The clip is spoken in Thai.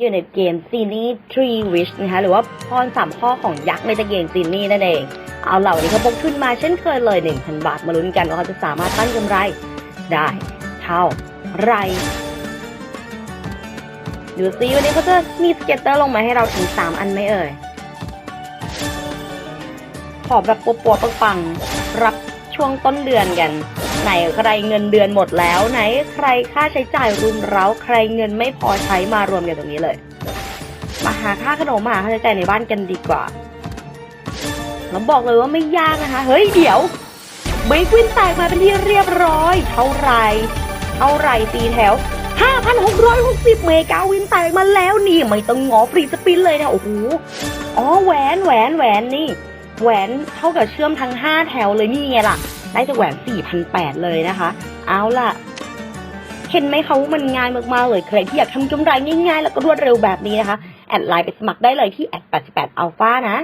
อยู่ในเกมซีนี่ Tree Wish นะคะหรือว่าพรสามข้อของยักษ์ในตะเกียงซีนี่นั่นเอง เอาเหล่านี้เขาพกขึ้นมาเช่นเคยเลย 1,000 บาทมาลุ้นกันว่าเขาจะสามารถตั้งกำไรได้เท่าไรดูซิวันนี้เขาจะมีสเก็ตเตอร์ลงมาให้เราถึง 3 อันไหมเอ่ย ขอแบบปัวๆปังๆรับช่วงต้นเดือนกัน ไหนใครเงินเดือนหมดแล้ว ไหนใครค่าใช้จ่ายรุมเร้า ใครเงินไม่พอใช้มารวมกันตรงนี้เลย มาหาค่าขนมมาหาค่าใช้จ่ายในบ้านกันดีกว่าแล้วบอกเลยว่าไม่ยากนะคะ เฮ้ยเดี๋ยวเบรกวินแตกมาเป็นที่เรียบร้อย เท่าไรเท่าไรตีแถว 5,660 เมกาวินแตกมาแล้วนี่ ไม่ต้องงอฟรีสปินเลยนะโอ้โหอ๋อแหวนแหวนแหวนนี่ แหวนเท่ากับเชื่อมทั้ง 5 แถวเลยนี่ไงล่ะ ได้จากแหวน4,800 เลยนะคะ เอาล่ะ เห็นไหมคะว่ามันง่ายมากๆเลย ใครที่อยากทำกำไรง่ายๆ แล้วก็รวดเร็วแบบนี้นะคะ แอดไลน์ไปสมัครได้เลยที่แอด88อัลฟานะ